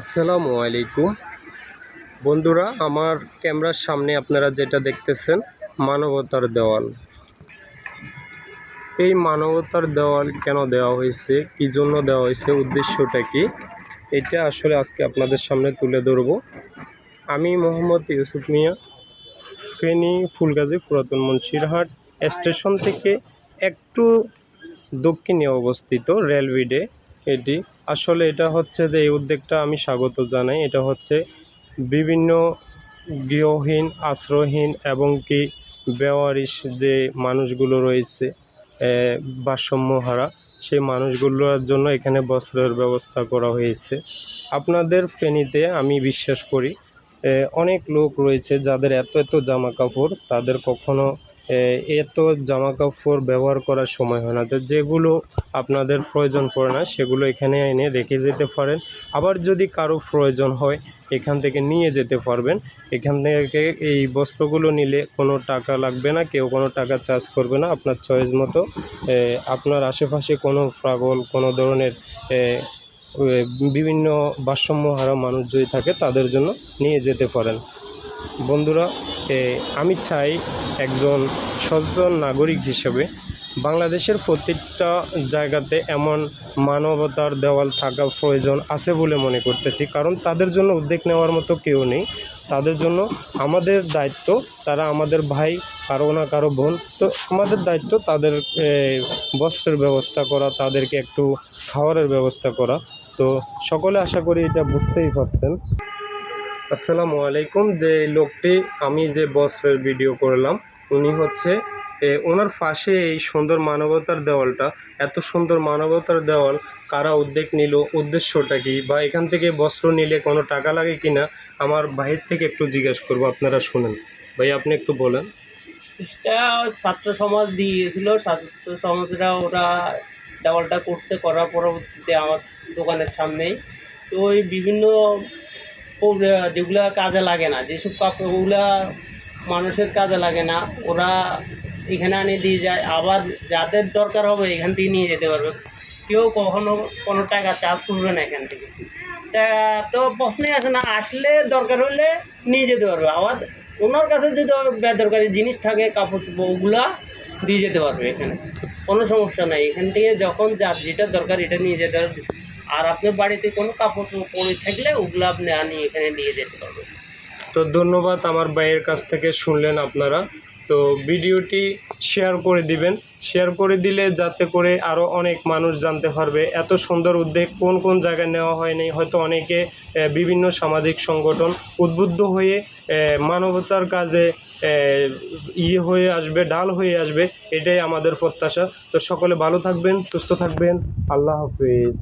আসসালামু আলাইকুম। বন্ধুরা, আমার ক্যামেরার সামনে আপনারা যেটা দেখতেছেন, মানবতার দেওয়াল। এই মানবতার দেওয়াল কেন দেওয়া হয়েছে, কী জন্য দেওয়া হয়েছে, উদ্দেশ্যটা কি, এটা আসলে আজকে আপনাদের সামনে তুলে ধরব। আমি মোহাম্মদ ইউসুফ মিয়া, ফেনী, ফুলগাজী, পুরাতন মুন্সিরহাট স্টেশন থেকে একটু দক্ষিণে অবস্থিত রেলওয়েডে এটি আসলে এটা হচ্ছে যে এই উদ্যোগটা আমি স্বাগত জানাই। এটা হচ্ছে বিভিন্ন গৃহহীন, আশ্রয়হীন এবং কি বেওয়ারিশ যে মানুষগুলো রয়েছে ভারসাম্যহারা, সেই মানুষগুলোর জন্য এখানে বস্ত্রের ব্যবস্থা করা হয়েছে। আপনাদের ফেনীতে আমি বিশ্বাস করি অনেক লোক রয়েছে যাদের এত এত জামা কাপড় তাদের কখনো এত জামা কাপড় ব্যবহার করার সময় হয় না। তো যেগুলো আপনাদের প্রয়োজন পড়ে না সেগুলো এখানে এনে রেখে যেতে পারেন। আবার যদি কারও প্রয়োজন হয় এখান থেকে নিয়ে যেতে পারবেন। এখান থেকে এই বস্ত্রগুলো নিলে কোনো টাকা লাগবে না কেউ কোনো টাকা চার্জ করবে না। আপনার চয়েস মতো আপনার আশেপাশে কোনো পাগল কোনো ধরনের বিভিন্ন এ, হারা মানুষ যদি থাকে তাদের জন্য নিয়ে যেতে পারেন। বন্ধুরা আমি চাই একজন সচেতন নাগরিক হিসেবে বাংলাদেশের প্রত্যেকটা জায়গাতে এমন মানবতার দেওয়াল থাকা প্রয়োজন আছে বলে মনে করতেছি। কারণ তাদের জন্য উদ্যোগ নেওয়ার মতো কেউ নেই। তাদের জন্য আমাদের দায়িত্ব, তারা আমাদের ভাই কারও না কারও বোন, তো আমাদের দায়িত্ব তাদের বস্ত্রের ব্যবস্থা করা, তাদেরকে একটু খাওয়ারের ব্যবস্থা করা। তো সকলে আশা করি এটা বুঝতেই পারছেন। আসসালামু আলাইকুম। যে লোকটি আমি যে বস্ত্রের ভিডিও করলাম, উনি হচ্ছে ওনার পাশে এই সুন্দর মানবতার দেওয়ালটা, এত সুন্দর মানবতার দেওয়াল, কারা উদ্যোগ নিল, উদ্দেশ্যটা কি, বা এখান থেকে বস্ত্র নিলে কোনো টাকা লাগে কি না আমার বাহির থেকে একটু জিজ্ঞেস করব, আপনারা শুনেন। ভাই, আপনি একটু বলেন। ছাত্র সমাজ দিয়েছিল, ছাত্র সমাজরা ওরা দেওয়ালটা করছে, করার পরবর্তীতে আমার দোকানের সামনেই। তো ওই বিভিন্ন যেগুলা কাজে লাগে না, যেসব কাপড়গুলা মানুষের কাজে লাগে না, ওরা এখানে আনিয়ে দিয়ে যায়, আবার যাদের দরকার হবে এখান থেকে নিয়ে যেতে পারবে। কেউ কখনো কোনো টাকা চার্জ করবে না এখান থেকে। তা, তো প্রশ্নই আসে না, আসলে দরকার হলে নিয়ে যেতে পারবে। আবার ওনার কাছে যদি বেদরকারি জিনিস থাকে, কাপড় ওগুলা দিয়ে যেতে পারবে এখানে। কোনো সমস্যা নাই, এখান থেকে যখন যার যেটা দরকার, এটা নিয়ে যেতে পারবে। আর আপনার বাড়িতে কোনো কাপড় পরে থাকলে ওগুলো আপনি আনিয়ে এখানে নিয়ে যেতে পারবেন তো ধন্যবাদ আমার ভাইয়ের কাছ থেকে শুনলেন আপনারা। তো ভিডিওটি শেয়ার করে দিবেন। শেয়ার করে দিলে যাতে করে আরও অনেক মানুষ জানতে পারবে এত সুন্দর উদ্যোগ কোন কোন জায়গায় নেওয়া হয়নি। হয়তো অনেকে বিভিন্ন সামাজিক সংগঠন উদ্বুদ্ধ হয়ে মানবতার কাজে ইয়ে হয়ে আসবে, ডাল হয়ে আসবে, এটাই আমাদের প্রত্যাশা। তো সকলে ভালো থাকবেন, সুস্থ থাকবেন। আল্লাহ হাফিজ।